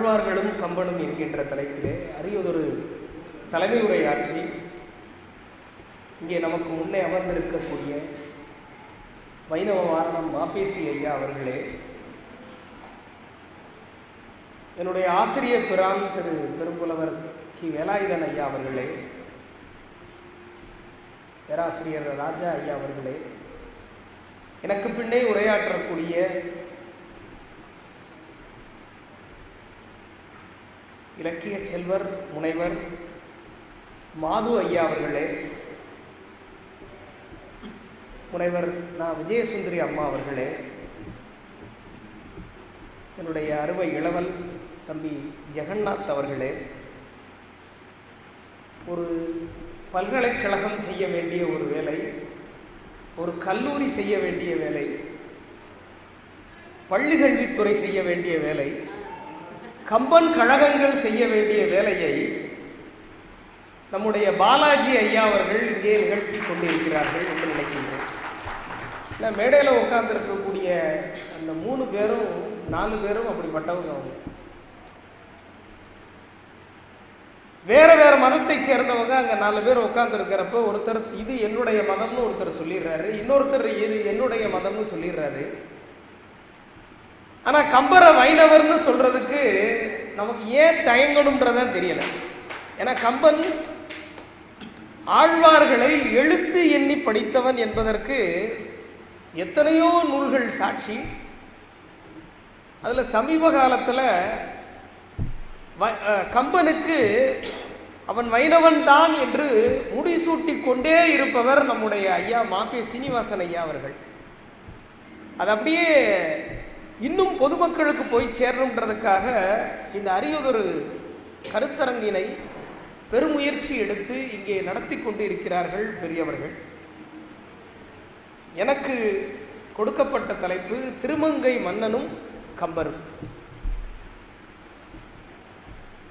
ஆழ்வார்களும் கம்பனும் என்கின்ற தலைப்பிலே அரியதொரு தலைமை உரையாற்றி இங்கே நமக்கு முன்னே அமர்ந்திருக்கக்கூடிய வைணவ வாரணம் மாப்பேசி ஐயா அவர்களே என்னுடைய ஆசிரியர் பிரான் திரு பெரும்புலவர் கி. வேலாயுதன் ஐயா அவர்களே பேராசிரியர் ராஜா ஐயா அவர்களே எனக்கு பின்னே உரையாற்றக்கூடிய இலக்கிய செல்வர் முனைவர் மாது ஐயா அவர்களே. முனைவர் நான் விஜயசுந்தரி அம்மா அவர்களே. என்னுடைய அருமை இளவல் தம்பி ஜெகநாத் அவர்களே. ஒரு பல்கலைக்கழகம் செய்ய வேண்டிய ஒரு வேலை ஒரு கல்லூரி செய்ய வேண்டிய வேலை பள்ளிக்கல்வித்துறை செய்ய வேண்டிய வேலை கம்பன் கழகங்கள் செய்ய வேண்டிய வேலையை நம்முடைய பாலாஜி ஐயா அவர்கள் இங்கே நிகழ்த்தி கொண்டிருக்கிறார்கள் என்று நினைக்கின்றேன். இல்லை மேடையில் உட்கார்ந்துருக்கக்கூடிய அந்த மூணு பேரும் நாலு பேரும் அப்படிப்பட்டவங்க அவங்க. வேற வேற மதத்தை சேர்ந்தவங்க அங்கே நாலு பேர் உட்காந்துருக்கிறப்ப ஒருத்தர் இது என்னுடைய மதம்னு ஒருத்தர் சொல்லிடுறாரு இன்னொருத்தர் இது என்னுடைய மதம்னு சொல்லிடுறாரு. ஆனால் கம்பர வைணவர்னு சொல்கிறதுக்கு நமக்கு ஏன் தயங்கணுன்றதான் தெரியல. ஏன்னா கம்பன் ஆழ்வார்களை எழுத்து எண்ணி படித்தவன் என்பதற்கு எத்தனையோ நூல்கள் சாட்சி. அதில் சமீப காலத்தில் வ கம்பனுக்கு அவன் வைணவன் தான் என்று முடிசூட்டி கொண்டே இருப்பவர் நம்முடைய ஐயா மாப்பே சீனிவாசன் ஐயா அவர்கள். அது அப்படியே இன்னும் பொதுமக்களுக்கு போய் சேரணுன்றதுக்காக இந்த அரியதொரு கருத்தரங்கினை பெருமுயற்சி எடுத்து இங்கே நடத்தி கொண்டு இருக்கிறார்கள் பெரியவர்கள். எனக்கு கொடுக்கப்பட்ட தலைப்பு திருமங்கை மன்னனும் கம்பரும்.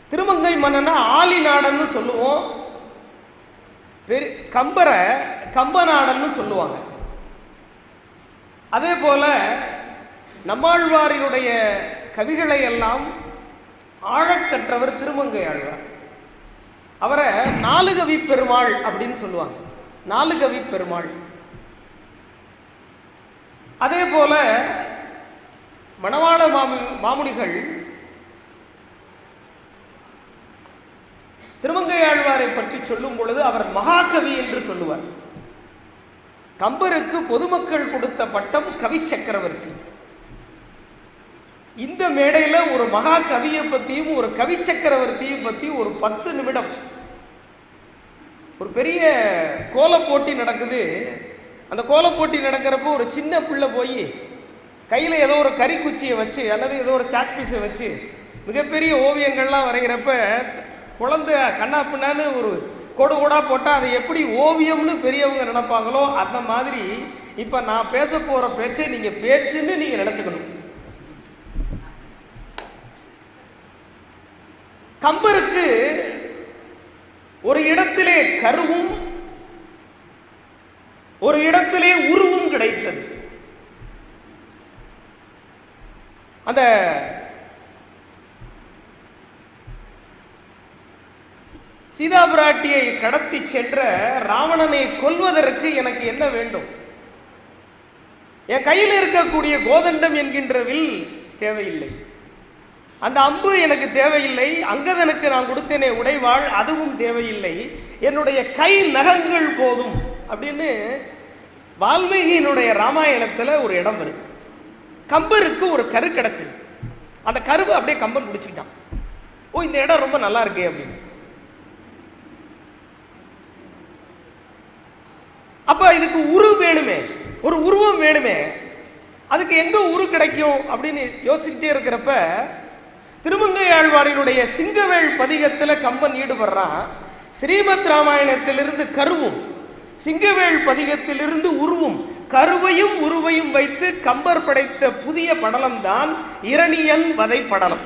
திருமங்கை மன்னனா ஆலிநாடன்னு சொல்லுவோம். பெரு கம்பரை கம்பநாடன்னு சொல்லுவாங்க. அதே போல் நம்மாழ்வாரினுடைய கவிகளை எல்லாம் ஆழக்கற்றவர் திருமங்கை ஆழ்வார் அவரை நாலுகவி பெருமாள் அப்படின்னு சொல்லுவாங்க. நாலுகவி பெருமாள் அதே போல மணவாள மாமு மாமுனிகள் திருமங்கையாழ்வாரை பற்றி சொல்லும் பொழுது அவர் மகாகவி என்று சொல்லுவார். கம்பருக்கு பொதுமக்கள் கொடுத்த பட்டம் கவி சக்கரவர்த்தி இந்த மேடையில் ஒரு மகா கவியை பற்றியும் ஒரு கவி சக்கரவர்த்தியும் பற்றி ஒரு பத்து நிமிடம். ஒரு பெரிய கோல போட்டி நடக்குது. அந்த கோல போட்டி நடக்கிறப்போ ஒரு சின்ன பிள்ளை போய் கையில் ஏதோ ஒரு கறிக்குச்சியை வச்சு அல்லது ஏதோ ஒரு சாக் பீஸை வச்சு மிகப்பெரிய ஓவியங்கள்லாம் வரைகிறப்ப குழந்தை கண்ணா பின்னான்னு ஒரு கொடு கொடா போட்டால் அதை எப்படி ஓவியம்னு பெரியவங்க நினைப்பாங்களோ அந்த மாதிரி இப்போ நான் பேச போகிற பேச்சை நீங்கள் பேச்சுன்னு நீங்கள் நினச்சிக்கணும். கம்பருக்கு ஒரு இடத்திலே கருவும் ஒரு இடத்திலே உருவும் கிடைத்தது. அந்த சீதா பிராட்டியை கடத்தி சென்ற ராவணனை கொல்வதற்கு எனக்கு என்ன வேண்டும்? என் கையில் இருக்கக்கூடிய கோதண்டம் என்கின்ற வில் தேவையில்லை. அந்த அம்பு எனக்கு தேவையில்லை அங்கதனுக்கு நான் கொடுத்தேனே உடைவாள் அதுவும் தேவையில்லை. என்னுடைய கை நகங்கள் போதும் அப்படின்னு வால்மீகியினுடைய ராமாயணத்தில் ஒரு இடம் வருது. கம்பருக்கு ஒரு கரு கிடச்சிது. அந்த கருவை அப்படியே கம்பன் பிடிச்சிக்கிட்டான். ஓ இந்த இடம் ரொம்ப நல்லா இருக்கே அப்படின்னு. அப்போ இதுக்கு உரு வேணுமே ஒரு உருவம் வேணுமே அதுக்கு எங்கே உரு கிடைக்கும் அப்படின்னு யோசிச்சுட்டே இருக்கிறப்ப திருமங்கை ஆழ்வாரினுடைய சிங்கவேள் பதிகத்தில் கம்பன் ஈடுபடுறான். ஸ்ரீமத் ராமாயணத்திலிருந்து கருவும் சிங்கவேள் பதிகத்திலிருந்து உருவும் கருவையும் உருவையும் வைத்து கம்பர் படைத்த புதிய படலம் தான் இரணியன் வதை படலம்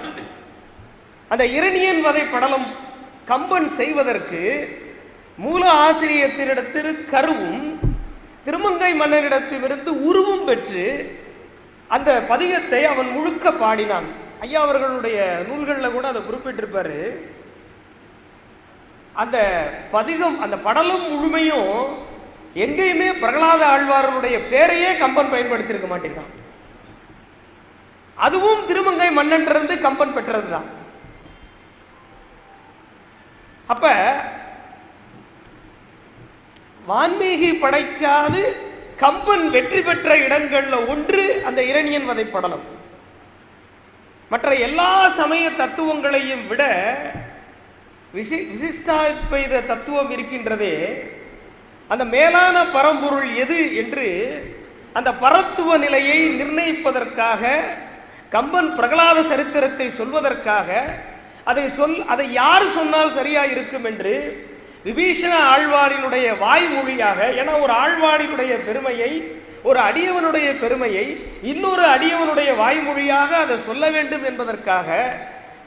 அந்த இரணியன் வதை படலம் கம்பன் செய்வதற்கு மூல ஆசிரியத்தினிடத்தில் கருவும் திருமங்கை மன்னனிடத்திலிருந்து உருவும் பெற்று அந்த பதிகத்தை அவன் முழுக்க பாடினான். ஐயா அவர்களுடைய நூல்களில் கூட அதை குறிப்பிட்டிருப்பார். அந்த பதிகம் அந்த படலம் முழுமையும் எங்கேயுமே பிரகலாத ஆழ்வாரனுடைய பேரையே கம்பன் பயன்படுத்தியிருக்க மாட்டேங்கிறான். அதுவும் திருமங்கை மன்னன்றிருந்து கம்பன் பெற்றது தான் அப்ப வான்மீகி படைக்காது கம்பன் வெற்றி பெற்ற இடங்களில் ஒன்று அந்த இரணியன் வதை படலம். மற்ற எல்லா சமய தத்துவங்களையும் விட விசி விசிஷ்டாத்வைத தத்துவம் இருக்கின்றதே அந்த மேலான பரம்பொருள் எது என்று அந்த பரத்துவ நிலையை நிர்ணயிப்பதற்காக கம்பன் பிரகலாத சரித்திரத்தை சொல்வதற்காக அதை சொல் அதை யார் சொன்னால் சரியாக இருக்கும் என்று விபீஷண ஆழ்வாரினுடைய வாய்மொழியாக ஏன்னா ஒரு ஆழ்வாரினுடைய பெருமையை ஒரு அடியவனுடைய பெருமையை இன்னொரு அடியவனுடைய வாய்மொழியாக அதை சொல்ல வேண்டும் என்பதற்காக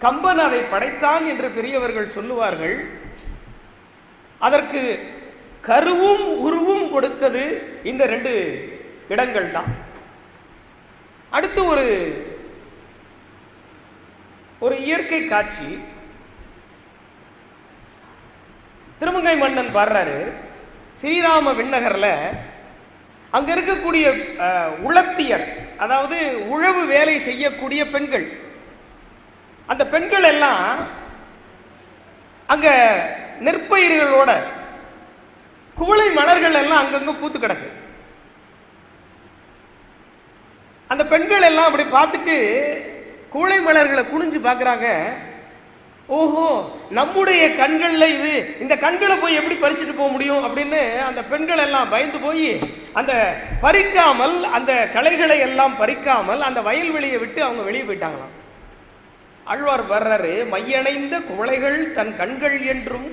கம்பன் அதை படைத்தான் என்று பெரியவர்கள் சொல்லுவார்கள். அதற்கு கருவும் உருவும் கொடுத்தது இந்த ரெண்டு இடங்கள் தான். அடுத்து ஒரு ஒரு இயற்கை காட்சி. திருமங்கை மன்னன் பாடுறாரு ஸ்ரீராம விண்ணகரில் அங்கே இருக்கக்கூடிய உளத்தியர் அதாவது உழவு வேலை செய்யக்கூடிய பெண்கள். அந்த பெண்கள் எல்லாம் அங்கே நெற்பயிர்களோட குவளை மலர்கள் எல்லாம் அங்கங்கே பூத்து கிடக்கு. அந்த பெண்கள் எல்லாம் அப்படி பார்த்துட்டு குவளை மலர்களை குனிஞ்சு பார்க்குறாங்க. ஓஹோ நம்முடைய கண்களில் இது இந்த கண்களை போய் எப்படி பறிச்சுட்டு போக முடியும் அப்படின்னு அந்த பெண்கள் எல்லாம் பயந்து போய் அந்த பறிக்காமல் அந்த களைகளை எல்லாம் பறிக்காமல் அந்த வயல்வெளியை விட்டு அவங்க வெளியே போயிட்டாங்களாம். ஆழ்வார் வர்றாரு மையணைந்த குவளைகள் தன் கண்கள் என்றும்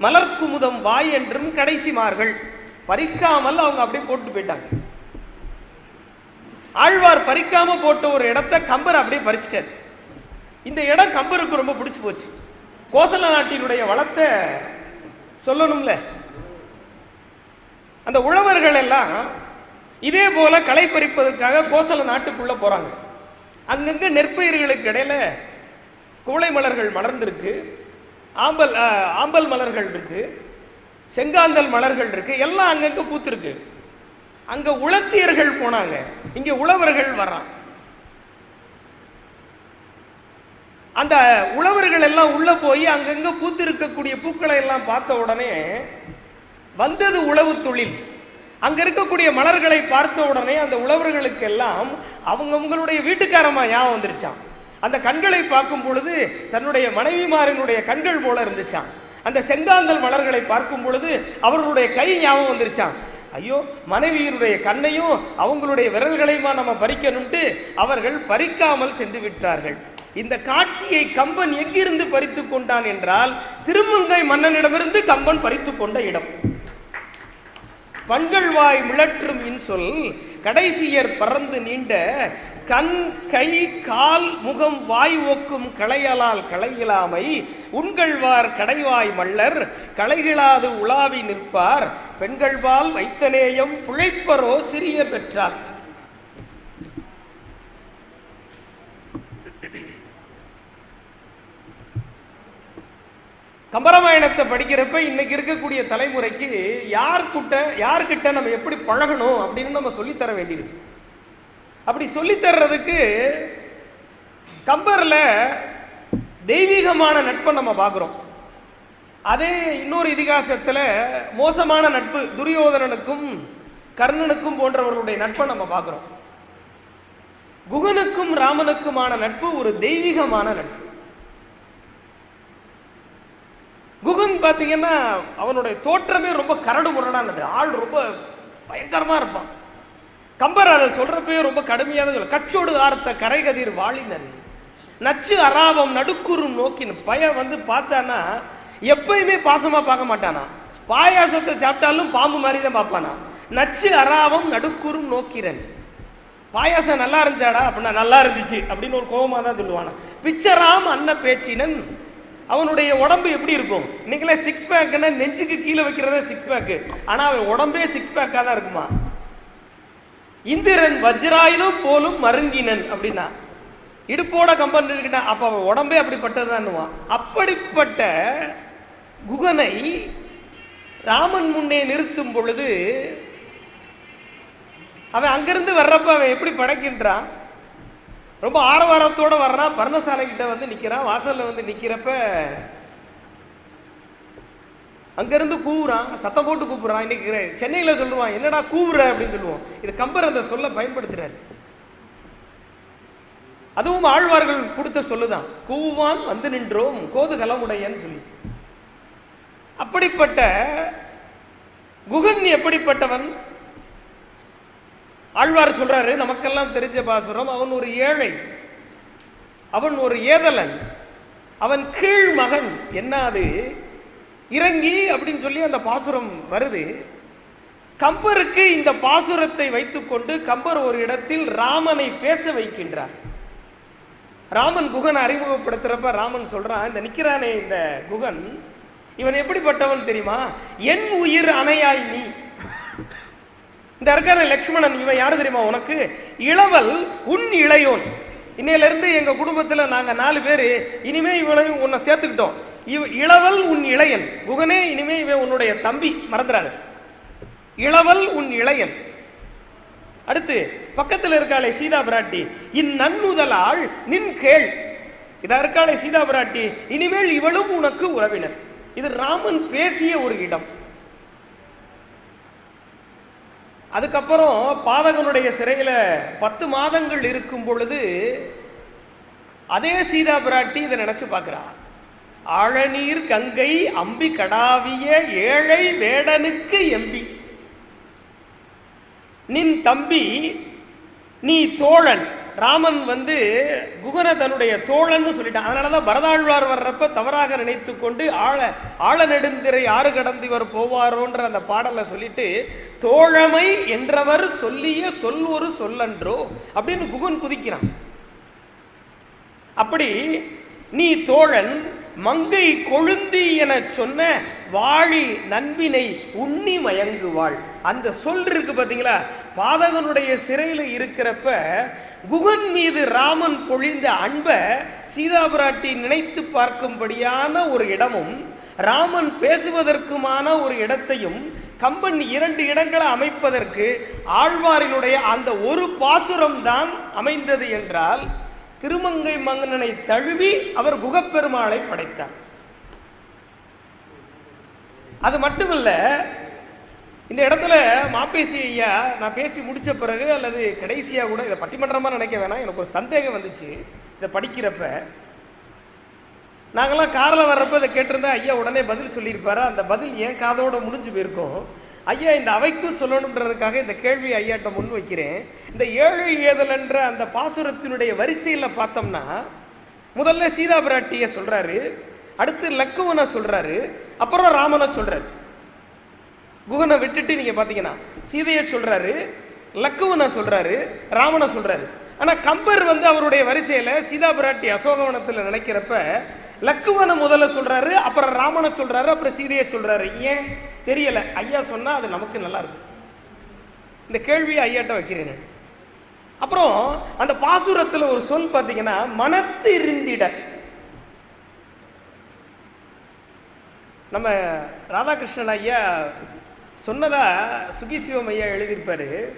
மலர்க்குமுதம் வாய் என்றும் கடைசிமார்கள் பறிக்காமல் அவங்க அப்படியே போட்டு போயிட்டாங்க. ஆழ்வார் பறிக்காம போட்ட ஒரு இடத்த கம்பர் அப்படியே பறிச்சிட்டார். இந்த இடம் கம்பருக்கு ரொம்ப பிடிச்சி போச்சு. கோசல நாட்டினுடைய வளத்தை சொல்லணும்ல. அந்த உழவர்கள் எல்லாம் இதே போல களை பறிப்பதற்காக கோசல நாட்டுக்குள்ள போறாங்க. அங்கங்க நெற்பயிர்களுக்கு இடையில குவளை மலர்கள் மலர்ந்திருக்கு. ஆம்பல் ஆம்பல் மலர்கள் இருக்கு. செங்காந்தல் மலர்கள் இருக்கு. எல்லாம் அங்கங்க பூத்திருக்கு. அங்க உளத்தியர்கள் போனாங்க. இங்க உழவர்கள் வர்றான் அந்த உழவர்கள் எல்லாம் உள்ளே போய் அங்கங்கே பூத்து இருக்கக்கூடிய பூக்களை எல்லாம் பார்த்த உடனே வந்தது உழவு தொழில். அங்கே இருக்கக்கூடிய மலர்களை பார்த்த உடனே அந்த உழவர்களுக்கு எல்லாம் அவங்கவுங்களுடைய வீட்டுக்காரமா ஞாபகம் வந்துருச்சான் அந்த கண்களை பார்க்கும் பொழுது தன்னுடைய மனைவிமாரினுடைய கண்கள் போல இருந்துச்சான் அந்த செங்காந்தல் மலர்களை பார்க்கும் பொழுது அவர்களுடைய கை ஞாபகம் வந்துருச்சான் ஐயோ மனைவியினுடைய கண்ணையும் அவங்களுடைய விரல்களையுமா நம்ம பறிக்கணும்ட்டு அவர்கள் பறிக்காமல் சென்று விட்டார்கள். இந்த காட்சியை கம்பன் எங்கிருந்து பறித்து கொண்டான் என்றால் திருமங்கை மன்னனிடமிருந்து கம்பன் பறித்து கொண்ட இடம். பண்கள்வாய் மிளற்றும் இன்சொல் கடைசியர் பறந்து நீண்ட கண் கை கால் முகம் வாய் ஓக்கும் களையலால் களையிலாமை உண்கள்வார் கடைவாய் மல்லர் களைகிழாது உலாவி நிற்பார் பெண்கள்வால் வைத்தநேயம் பிழைப்பரோ சிறிய பெற்றார். கம்பராமாயணத்தை படிக்கிறப்ப இன்னைக்கு இருக்கக்கூடிய தலைமுறைக்கு யார்கிட்ட யார்கிட்ட நம்ம எப்படி பழகணும் அப்படின்னு நம்ம சொல்லித்தர வேண்டியிருக்கு. அப்படி சொல்லித்தர்றதுக்கு கம்பரில் தெய்வீகமான நட்பை நம்ம பார்க்குறோம். அதே இன்னொரு இதிகாசத்தில் மோசமான நட்பு துரியோதனனுக்கும் கர்ணனுக்கும் போன்றவர்களுடைய நட்பை நம்ம பார்க்குறோம். குகனுக்கும் ராமனுக்குமான நட்பு ஒரு தெய்வீகமான நட்பு. குகன் பார்த்தீங்கன்னா அவனுடைய தோற்றமே ரொம்ப கரடு முரடானது. ஆள் ரொம்ப பயங்கரமாக இருப்பான். கம்பர் அதை சொல்கிறப்பே ரொம்ப கடுமையாக சொல்ல கச்சோடு ஆர்த்த கரைகதிர் வாளினர் நச்சு அராபம் நடுக்குறும் நோக்கின் பையன் வந்து பார்த்தானா எப்பயுமே பாசமாக பார்க்க மாட்டானா? பாயாசத்தை சாப்பிட்டாலும் பாம்பு மாதிரி தான் பார்ப்பானா? நச்சு அராவம் நடுக்குறும் நோக்கிறன். பாயாசம் நல்லா இருந்துச்சாடா? அப்படின்னா நல்லா இருந்துச்சு அப்படின்னு ஒரு கோபமாக தான் சொல்லுவானா. பிச்சராம் அன்ன பேச்சினன் அவனுடைய உடம்பு எப்படி இருக்கும்? இன்னைக்கெல்லாம் சிக்ஸ் பேக்குன்னா நெஞ்சுக்கு கீழே வைக்கிறதே சிக்ஸ் பேக்கு ஆனால் அவன் உடம்பே சிக்ஸ் பேக்காக தான் இருக்குமா? இந்திரன் வஜ்ராயுதம் போலும் மருங்கினன் அப்படின்னா இடுப்போட கம்பன் இருக்கிட்ட அப்போ அவன் உடம்பே அப்படிப்பட்டதுதான்னுவான் அப்படிப்பட்ட குகனை ராமன் முன்னே நிறுத்தும் பொழுது அவன் அங்கிருந்து வர்றப்ப அவன் எப்படி படைக்கின்றான்? ரொம்ப ஆரவாரத்தோட வர்றான் பர்ணசாலை கிட்ட வந்து நிற்கிறான் வாசலில் வந்து நிற்கிறப்ப அங்கேருந்து கூவுறான் சத்தம் போட்டு கூப்பிடுறான் இன்னைக்கு சென்னையில் சொல்லுவான் என்னடா கூவுற? அப்படின்னு சொல்லுவோம். இது கம்பர் அந்த சொல்ல பயன்படுத்துறாரு. அதுவும் ஆழ்வார்கள் கொடுத்த சொல்லுதான். கூவான் வந்து நின்றோம் கோதுகலமுடையன்னு சொல்லி. அப்படிப்பட்ட குகன் எப்படிப்பட்டவன்? ஆழ்வார் சொல்றாரு நமக்கெல்லாம் தெரிஞ்ச பாசுரம் அவன் ஒரு ஏழை. அவன் ஒரு ஏதலன். அவன் கீழ் மகன். என்ன அது இறங்கி அப்படின்னு சொல்லி அந்த பாசுரம் வருது. கம்பருக்கு இந்த பாசுரத்தை வைத்துக்கொண்டு கம்பர் ஒரு இடத்தில் ராமனை பேச வைக்கின்றார். ராமன் குகன் அறிமுகப்படுத்துறப்ப ராமன் சொல்றான் இந்த நிக்கிறானே இந்த குகன். இவன் எப்படிப்பட்டவன் தெரியுமா? என் உயிர் அணையாய் நீ. இந்த இருக்கான லக்ஷ்மணன் இவன் யாரு தெரியுமா? உனக்கு இளவல் உன் இளையோன். இன்னையிலேருந்து எங்கள் குடும்பத்தில் நாங்கள் நாலு பேர் இனிமே இவனையும் உன்னை சேர்த்துக்கிட்டோம். இவ இளவல் உன் இளையன். குகனே இனிமே இவன் உன்னுடைய தம்பி. மறந்துடாது. இளவல் உன் இளையன். அடுத்து பக்கத்தில் இருக்காளே சீதா பிராட்டி. இந்நன்னுதலாள் நின் கேள். இதா இருக்காளே சீதா பிராட்டி. இனிமேல் இவளும் உனக்கு உறவினர். இது ராமன் பேசிய ஒரு இடம். அதுக்கப்புறம் பாதகனுடைய சிறையில் பத்து மாதங்கள் இருக்கும் பொழுது அதே சீதா பிராட்டி இதை நினச்சி பார்க்குறா. ஆழநீர் கங்கை அம்பி கடாவிய ஏழை வேடனுக்கு எம்பி. நின் தம்பி நீ தோழன். ராமன் வந்து குகனை தன்னுடைய தோழன்னு சொல்லிட்டான். அதனால தான் பரதாழ்வார் வர்றப்ப தவறாக நினைத்து கொண்டு ஆழ ஆழ நெடுந்திரை ஆறு கடந்து இவர் போவாரோன்ற அந்த பாடலை சொல்லிட்டு தோழமை என்றவர் சொல்லிய சொல் ஒரு சொல்லன்றோ அப்படின்னு குகன் குதிக்கிறான். அப்படி நீ தோழன் மங்கை கொழுந்தி என சொன்ன வாழி நண்பினை உண்ணி மயங்குவாள். அந்த சொல் இருக்கு பாத்தீங்களா? பாதகனுடைய சிறையில் இருக்கிறப்ப குகன் மீது ராமன் பொழிந்த அன்பை சீதாபிராட்டி நினைத்து பார்க்கும்படியான ஒரு இடமும் ராமன் பேசுவதற்குமான ஒரு இடத்தையும் கம்பன் இரண்டு இடங்களை அமைப்பதற்கு ஆழ்வாரினுடைய அந்த ஒரு பாசுரம் தான் அமைந்தது என்றால் திருமங்கை மங்கனனை தழுவி அவர் குகப்பெருமாளை படைத்தார். அது மட்டுமல்ல இந்த இடத்துல மாப்பேசி ஐயா நான் பேசி முடித்த பிறகு அல்லது கடைசியாக கூட இதை பட்டிமன்றமாக நினைக்க வேணாம். எனக்கு ஒரு சந்தேகம் வந்துச்சு. இதை படிக்கிறப்ப நாங்களாம் காரில் வர்றப்ப இதை கேட்டிருந்தா ஐயா உடனே பதில் சொல்லியிருப்பாரு. அந்த பதில் ஏன் காதோடு முடிஞ்சு போயிருக்கோம். ஐயா இந்த அவைக்கும் சொல்லணுன்றதுக்காக இந்த கேள்வி ஐயாட்ட முன் வைக்கிறேன். இந்த ஏழு ஏதல் என்ற அந்த பாசுரத்தினுடைய வரிசையில் பார்த்தோம்னா முதல்ல சீதா பிராட்டியை சொல்கிறாரு அடுத்து லக்குவனை சொல்கிறாரு அப்புறம் ராமனை சொல்கிறாரு குகனை விட்டுட்டு நீங்கள் பார்த்தீங்கன்னா சீதையை சொல்கிறாரு லக்குவனை சொல்கிறாரு ராமனை சொல்கிறாரு ஆனால் கம்பர் வந்து அவருடைய வரிசையில் சீதா பிராட்டி அசோகவனத்தில் நினைக்கிறப்ப லக்குவனை முதல்ல சொல்கிறாரு அப்புறம் ராமனை சொல்கிறாரு அப்புறம் சீதையை சொல்கிறாரு ஏன்? தெரியலை. ஐயா சொன்னால் அது நமக்கு நல்லாயிருக்கும் இந்த கேள்வியை ஐயாட்ட வைக்கிறேன் அப்புறம் அந்த பாசுரத்தில் ஒரு சொல் பார்த்தீங்கன்னா மனத்து இருந்திட. நம்ம ராதாகிருஷ்ணன் ஐயா சொன்னதா சுகிசிவம் ஐயா எழுதியிருப்பாரு?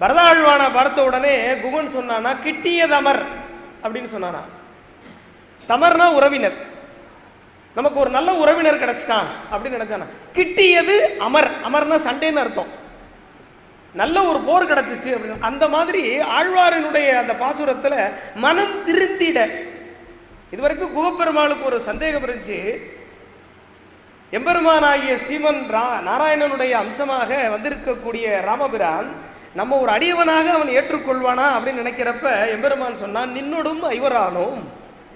பரதாழ்வான பார்த்த உடனே குகன் சொன்னானா கிட்டிய தமர் அப்படின்னு சொன்னானா. தமர்னா உறவினர். நமக்கு ஒரு நல்ல உறவினர் கிடைச்சிட்டான் அப்படின்னு நினைச்சானா. கிட்டியது அமர். அமர்னா சண்டைன்னு அர்த்தம். நல்ல ஒரு போர் கிடைச்சிச்சு அப்படின்னு. அந்த மாதிரி ஆழ்வாரினுடைய அந்த பாசுரத்தில் மனம் திருந்திட. இதுவரைக்கும் குகப்பெருமாளுக்கு ஒரு சந்தேகம் இருந்துச்சு. எம்பெருமானாகிய ஸ்ரீமன் ரா நாராயணனுடைய அம்சமாக வந்திருக்கக்கூடிய ராமபிரான் நம்ம ஒரு அடியவனாக அவன் ஏற்றுக்கொள்வானா அப்படின்னு நினைக்கிறப்ப எம்பெருமான் சொன்னான் நின்னோடும் ஐவரானோம்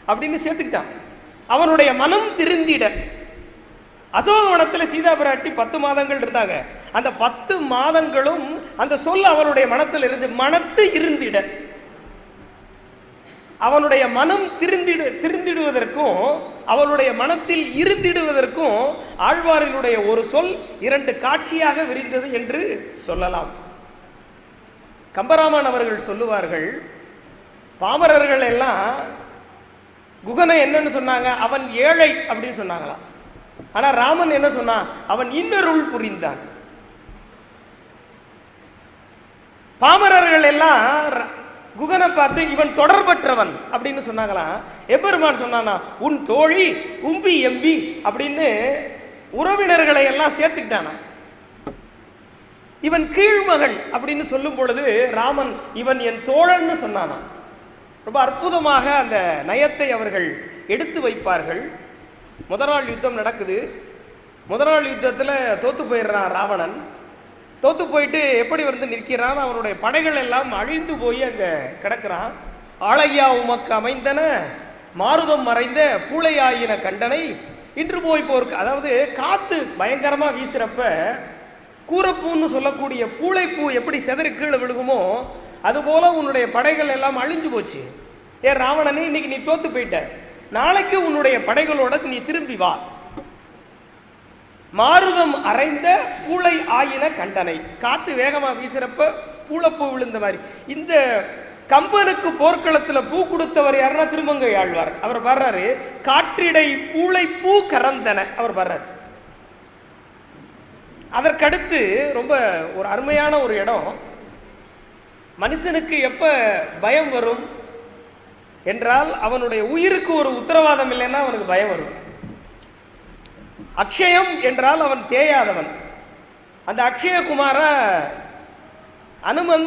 அப்படின்னு சேர்த்துக்கிட்டான். அவனுடைய மனம் திருந்திட. அசோகவனத்தில் சீதா பிராட்டி பத்து மாதங்கள் இருந்தாங்க. அந்த பத்து மாதங்களும் அந்த சொல் அவனுடைய மனத்தில் இருந்து மனத்து இருந்திட. அவனுடைய மனம் திருந்திடு திருந்திடுவதற்கும் அவளுடைய மனத்தில் இருந்திடுவதற்கும் ஆழ்வாரினுடைய ஒரு சொல் இரண்டு காட்சியாக விரிந்தது என்று சொல்லலாம். கம்பராமான் அவர்கள் சொல்லுவார்கள் பாமரர்கள் எல்லாம் குகனை என்னன்னு சொன்னாங்க அவன் ஏழை அப்படின்னு சொன்னாங்களாம். ஆனால் ராமன் என்ன சொன்னான் அவன் இன்னொருள் புரிந்தான். பாமரர்கள் எல்லாம் ர- குகனை பார்த்து இவன் தொடர்பற்றவன் அப்படின்னு சொன்னாங்களாம் எம்பெருமான் சொன்னானா உன் தோழி உம்பி எம்பி அப்படின்னு உறவினர்களை எல்லாம் சேர்த்துக்கிட்டானா. இவன் கீழ்மகன் அப்படின்னு சொல்லும் பொழுது ராமன் இவன் என் தோழன்னு சொன்னானா. ரொம்ப அற்புதமாக அந்த நயத்தை அவர்கள் எடுத்து வைப்பார்கள். முதல் நாள் யுத்தம் நடக்குது. முதல் நாள் யுத்தத்தில் தோத்து போயிடுறான் ராவணன். தோத்து போயிட்டு எப்படி வந்து நிற்கிறான்? அவனுடைய படைகள் எல்லாம் அழிந்து போய் அங்கே கிடக்கிறான். ஆளையா உமக்கு அமைந்தன மாருதம் மறைந்த பூளையாயின கண்டனை. இன்று போய் போருக்கு அதாவது காத்து பயங்கரமாக வீசுகிறப்ப கூரப்பூன்னு சொல்லக்கூடிய பூளைப்பூ எப்படி செதறி கீழே விழுகுமோ அதுபோல் உன்னுடைய படைகள் எல்லாம் அழிஞ்சு போச்சு. ஏ ராவணனே இன்னைக்கு நீ தோத்து போயிட்ட. நாளைக்கு உன்னுடைய படைகளோட நீ திரும்பி வா. மாருதம் அரைந்த பூளை ஆயின கண்டனை. காத்து வேகமா வீசுறப்ப பூளப்பூ விழுந்த மாதிரி. இந்த கம்பனுக்கு போர்க்களத்துல பூ கொடுத்தவர் யாருன்னா திருமங்கை ஆழ்வார். அவர் வர்றாரு காற்றிடை பூளை பூ கறந்தன. அவர் வர்றாரு. அதற்கடுத்து ரொம்ப ஒரு அருமையான ஒரு இடம். மனுஷனுக்கு எப்ப பயம் வரும்? என்றால் அவனுடைய உயிருக்கு ஒரு உத்தரவாதம் இல்லைன்னா அவனுக்கு பயம் வரும். அக்ஷயம் என்றால் அவன் தேயாதவன். அந்த அக்ஷயகுமார அனுமன்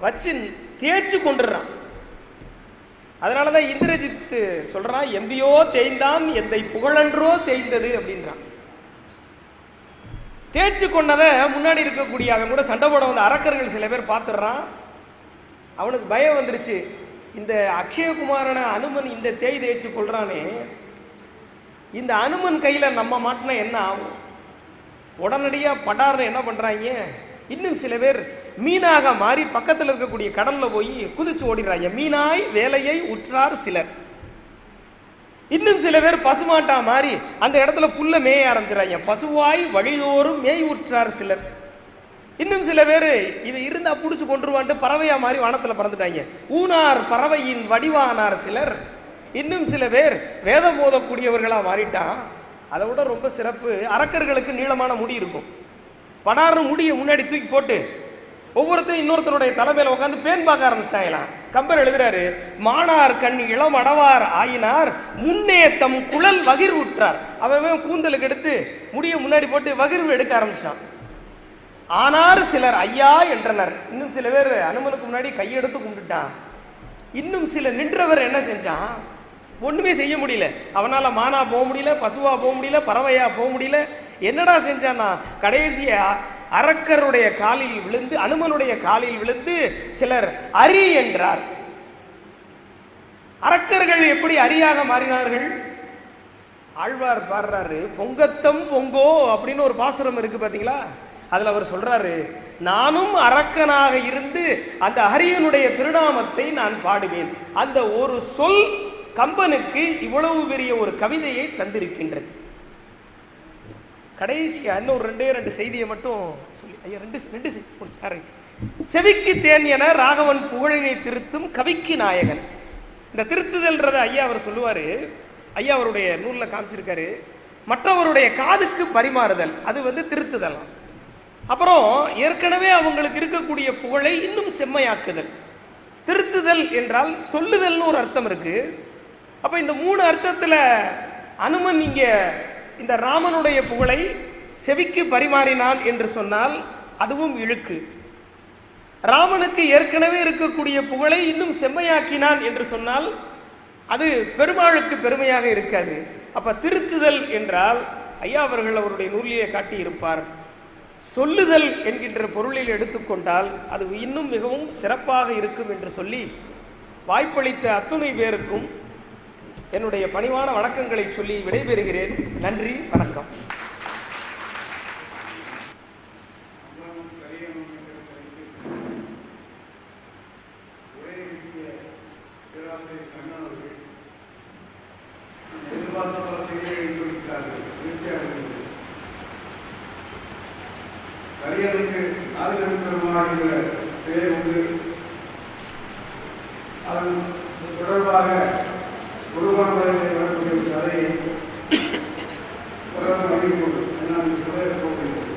வச்சு தேய்ச்சு கொண்டுடுறான் அதனால தான் இந்திரஜித் சொல்கிறான் எம்பியோ தேய்ந்தான் எந்தை புகழன்றோ தேய்ந்தது அப்படின்றான். தேய்ச்சி கொண்டதை முன்னாடி இருக்கக்கூடிய அவன் கூட சண்டை போட வந்த அரக்கர்கள் சில பேர் பார்த்துடுறான். அவனுக்கு பயம் வந்துருச்சு. இந்த அக்ஷயகுமாரனை அனுமன் இந்த தேய் தேய்ச்சி கொள்கிறானே இந்த அனுமன் கையில் நம்ம மாட்டினா என்ன ஆகும்? உடனடியாக படார்னு என்ன பண்ணுறாங்க இன்னும் சில பேர் மீனாக மாறி பக்கத்தில் இருக்கக்கூடிய கடலில் போய் குதிச்சு ஓடிடுறாங்க. மீனாய் வேலையை உற்றார் சிலர். இன்னும் சில பேர் பசுமாட்டா மாறி அந்த இடத்துல புல்ல மேய ஆரம்பிச்சிடறாங்க. பசுவாய் வழிதோறும் மேய் உற்றார் சிலர். இன்னும் சில பேர் இவன் இருந்தால் பிடிச்சி கொண்டுருவான்ட்டு பறவையாக மாறி வானத்தில் பறந்துட்டாங்க. ஊனார் பறவையின் வடிவானார் சிலர். இன்னும் சில பேர் வேதம் போதக்கூடியவர்களாக மாறிட்டான் அதை விட ரொம்ப சிறப்பு. அரக்கர்களுக்கு நீளமான முடி இருக்கும். படாரு முடியை முன்னாடி தூக்கி போட்டு ஒவ்வொருத்தரும் இன்னொருத்தருடைய தலைமையில் உட்காந்து பேன் பார்க்க ஆரம்பிச்சிட்டாங்களாம் கம்பர் எழுதுறாரு மானார் கண் இளம் அடவார் ஆயினார் முன்னே தம் குழல் வகிர்வு விட்டார் அவன் கூந்தலுக்கு எடுத்து முடியை முன்னாடி போட்டு வகிர்வு எடுக்க ஆரம்பிச்சிட்டான். ஆனார் சிலர் ஐயா என்றனர். இன்னும் சில பேர் அனுமனுக்கு முன்னாடி கையெடுத்து கும்பிட்டுட்டான். இன்னும் சில நின்றவர் என்ன செஞ்சான்? ஒன்றுமே செய்ய முடியல. அவனால் மானா போக முடியல பசுவாக போக முடியல பறவையாக போக முடியல. என்னடா செஞ்சானா கடைசியாக அரக்கருடைய காலில் விழுந்து அனுமனுடைய காலில் விழுந்து சிலர் அரி என்றார். அரக்கர்கள் எப்படி அரியாக மாறினார்கள்? ஆழ்வார் பாடுறாரு பொங்கத்தம் பொங்கோ அப்படின்னு ஒரு பாசுரம் இருக்கு பார்த்தீங்களா அதில் அவர் சொல்றாரு நானும் அரக்கனாக இருந்து அந்த ஹரியனுடைய திருநாமத்தை நான் பாடுவேன். அந்த ஒரு சொல் கம்பனுக்கு இவ்வளவு பெரிய ஒரு கவிதையை தந்திருக்கின்றது. கடைசியாக இன்னும் ரெண்டே ரெண்டு செய்தியை மட்டும் சொல்லி ஐயா ரெண்டு ரெண்டு செய்தி முடிச்சு. செவிக்கு தேன் என ராகவன் புகழினை திருத்தும் கவிக்கு நாயகன். இந்த திருத்துதல்ன்றதை ஐயா அவர் சொல்லுவார். ஐயா அவருடைய நூலில் காமிச்சிருக்காரு. மற்றவருடைய காதுக்கு பரிமாறுதல் அது வந்து திருத்துதலாம். அப்புறம் ஏற்கனவே அவங்களுக்கு இருக்கக்கூடிய புகழை இன்னும் செம்மையாக்குதல். திருத்துதல் என்றால் சொல்லுதல்னு ஒரு அர்த்தம் இருக்கு. அப்போ இந்த மூணு அர்த்தத்தில் அனுமன் இங்கே இந்த ராமனுடைய புகழை செவிக்கு பரிமாறினான் என்று சொன்னால் அதுவும் இழுக்கு. ராமனுக்கு ஏற்கனவே இருக்கக்கூடிய புகழை இன்னும் செம்மையாக்கினான் என்று சொன்னால் அது பெருமாளுக்கு பெருமையாக இருக்காது. அப்போ திருத்துதல் என்றால் ஐயா அவர்கள் அவருடைய நூலிலே காட்டியிருப்பார். சொல்லுதல் என்கின்ற பொருளில் எடுத்துக்கொண்டால் அது இன்னும் மிகவும் சிறப்பாக இருக்கும் என்று சொல்லி வாய்ப்பளித்த அத்துணை பேருக்கும் என்னுடைய பணிவான வணக்கங்களை சொல்லி விடைபெறுகிறேன். நன்றி வணக்கம். குருவானவர்களை வரக்கூடிய கதையை உலகம் அறிவிக்கொண்டு நான் சொல்ல போகிறேன்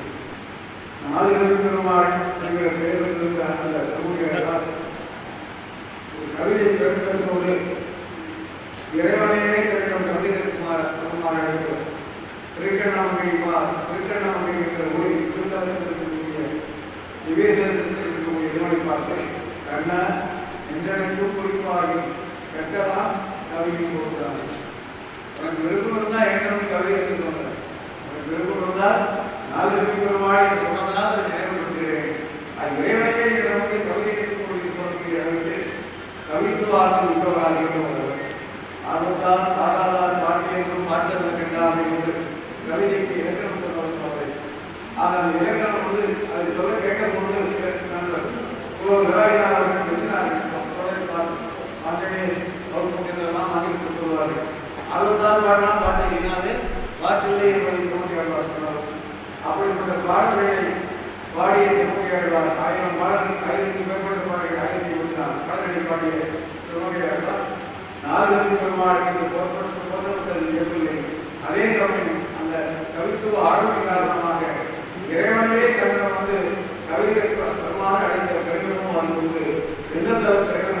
நாலுகள் பெருமாள் என்கிற பெயரில் அந்த சமூகத்தால் ஒரு கவிதை பிறந்ததோடு இறைவனையே திரட்டும் கவிதைக்குமார் பெருமாள் அழைக்கிறார் திருக்கண்ணாமணிமார் திருக்கண்ணாமணி என்ற ஊரில் திருத்தாரத்தில் இறைவனை பார்த்து கண்ணா குறிப்பாகி கட்டலாம் கவிதை போடுறாங்க உனக்கு விருப்பம் இருந்தால் என்கிட்ட கவிதை எடுத்து வந்தேன் உனக்கு விருப்பம் இருந்தால் நாலு பெருமாள் சொன்னதனால் அதை நினைவுபடுத்துகிறேன் அது இறைவனையே நமக்கு கவிதை கொடுக்கக்கூடிய அளவுக்கு கவித்துவார்த்தம் உள்ளவராக ஆர்வத்தால் பாடாதார் பாட்டியங்களும் பாட்டல் வேண்டாம் என்று கவிதைக்கு இலக்கணம் சொல்லுவார்கள் ஆனால் இலக்கணம் வந்து அது சொல்ல கேட்கும் போது நல்ல ஒரு விராயினார் அவர்கள் வச்சினார்கள் ஆண்டனேஸ் அவர்கள் ஆங்கிலத்தில் சொல்வார்கள் ஆர்வத்தால் பாடலாம் பாட்டு இல்லைனாலே என்பதை என்பதை தோன்றியாளர் அப்படிப்பட்ட பாடல்களை பாடிய திருமகையாழ்வார் ஆயிரம் பாடல்கள் ஆயிரத்தி மேற்பட்ட பாடல்கள் ஆயிரத்தி இருபத்தி பாடல்களை பாடிய திருமகையாழ்வார் நாகரிக பெருமாள் என்று தோற்றப்பட்டு தோற்றப்பட்டது இயக்கவில்லை அதே சமயம் அந்த கவித்துவ ஆளுமை காரணமாக இறைவனையே கவிஞர் வந்து கவிதை பெருமான அழைத்த அது வந்து எந்த தரத்தில்